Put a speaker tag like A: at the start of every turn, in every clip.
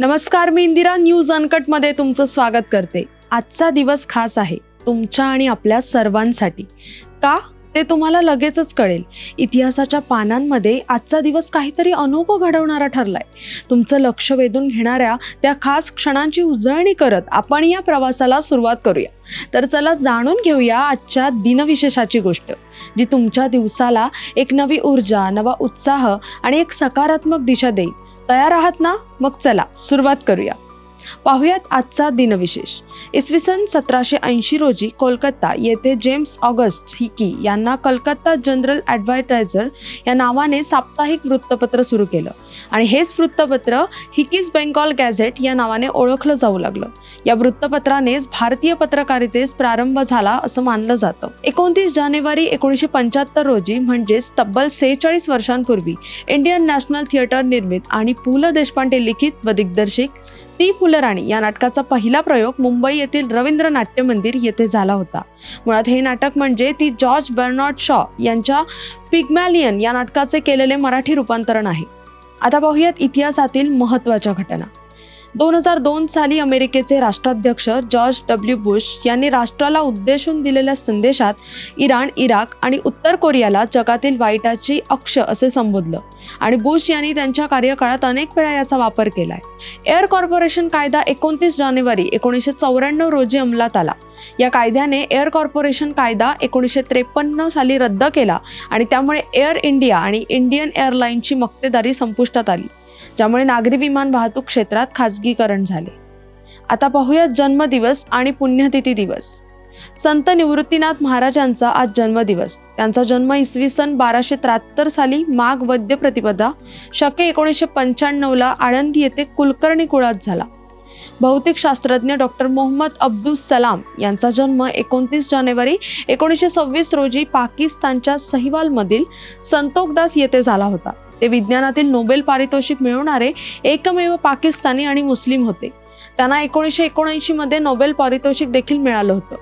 A: नमस्कार मी इंदिरा न्यूज अनकटमध्ये तुमचं स्वागत करते. आजचा दिवस खास आहे तुमच्या आणि आपल्या सर्वांसाठी. का? ते तुम्हाला लगेचच कळेल. इतिहासाच्या पानांमध्ये आजचा दिवस काहीतरी अनोखं घडवणारा ठरलाय. तुमचं लक्ष वेधून घेणाऱ्या त्या खास क्षणांची उजळणी करत आपण या प्रवासाला सुरुवात करूया. तर चला जाणून घेऊया आजच्या दिनविशेषाची गोष्ट जी तुमच्या दिवसाला एक नवी ऊर्जा नवा उत्साह आणि एक सकारात्मक दिशा देईल. तयार आहात ना? मग चला सुरुवात करूया. पाहुयात आजचा दिनविशेष. इसवी सन सतराशे ऐंशी रोजी कोलकाता येथे जेम्स ऑगस्ट हिकी यांना कलकत्ता जनरल ॲडव्हायटायझर या नावाने साप्ताहिक वृत्तपत्र सुरू केलं. आणि हेच वृत्तपत्र हिकीज बेंगॉल गॅझेट या नावाने ओळखलं जाऊ लागलं. या वृत्तपत्रानेच भारतीय पत्रकारितेस प्रारंभ झाला असं मानलं जातं. एकोणतीस जानेवारी एकोणीसशे पंच्याहत्तर रोजी म्हणजेच तब्बल सेहेचाळीस वर्षांपूर्वी इंडियन नॅशनल थिएटर निर्मित आणि पु ल देशपांडे लिखित व दिग्दर्शित ती फुलराणी या नाटकाचा पहिला प्रयोग मुंबई येथील रवींद्र नाट्य मंदिर येथे झाला होता. मुळात हे नाटक म्हणजे ती जॉर्ज बर्नॉट शॉ यांच्या पिग्मॅलियन या नाटकाचे केलेले मराठी रूपांतरण आहे. आता पाहूयात इतिहासातील महत्त्वाच्या घटना. दोन हजार दोन साली अमेरिकेचे राष्ट्राध्यक्ष जॉर्ज डब्ल्यू बुश यांनी राष्ट्राला उद्देशून दिलेल्या संदेशात इराण इराक आणि उत्तर कोरियाला जगातील वाईटाची अक्ष असे संबोधलं. आणि बुश यांनी त्यांच्या कार्यकाळात अनेक वेळा याचा वापर केलाय. एअर कॉर्पोरेशन कायदा एकोणतीस जानेवारी एकोणीसशे चौऱ्याण्णव रोजी अंमलात आला. या कायद्याने एअर कॉर्पोरेशन कायदा एकोणीसशे त्रेपन्न साली रद्द केला आणि त्यामुळे एअर इंडिया आणि इंडियन एअरलाईनची मक्तेदारी संपुष्टात आली. ज्यामुळे नागरी विमान वाहतूक क्षेत्रात खाजगीकरण झाले. आता पाहूया जन्मदिवस आणि पुण्यतिथी दिवस. संत निवृत्तीनाथ महाराजांचा आज जन्मदिवस. त्यांचा जन्म इसवी सन बाराशे त्र्याहत्तर साली माघ वद्य प्रतिपदा शके एकोणीसशे पंच्याण्णवला आळंदी येथे कुलकर्णी कुळात झाला. भौतिकशास्त्रज्ञ डॉक्टर मोहम्मद अब्दुल सलाम यांचा जन्म एकोणतीस जानेवारी एकोणीसशे सव्वीस रोजी पाकिस्तानच्या सहिवालमधील संतोकदास येथे झाला होता. ते विज्ञानातील नोबेल पारितोषिक मिळवणारे एकमेव पाकिस्तानी आणि मुस्लिम होते. त्यांना एकोणीसशे एकोणऐंशीमध्ये नोबेल पारितोषिक देखील मिळालं होतं.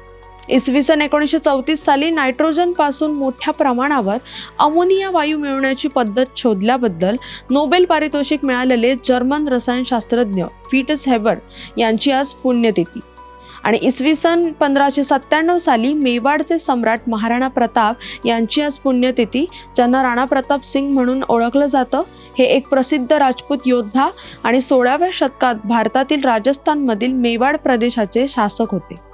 A: इसवी सन एकोणीसशे चौतीस साली नायट्रोजनपासून मोठ्या प्रमाणावर अमोनिया वायू मिळवण्याची पद्धत शोधल्याबद्दल नोबेल पारितोषिक मिळालेले जर्मन रसायनशास्त्रज्ञ फिटस हेबर यांची आज पुण्यतिथी. आणि इसवी सन पंधराशे सत्त्याण्णव साली मेवाडचे सम्राट महाराणा प्रताप यांची आज पुण्यतिथी ज्यांना राणा प्रताप सिंग म्हणून ओळखलं जातं हे एक प्रसिद्ध राजपूत योद्धा आणि सोळाव्या शतकात भारतातील राजस्थानमधील मेवाड प्रदेशाचे शासक होते.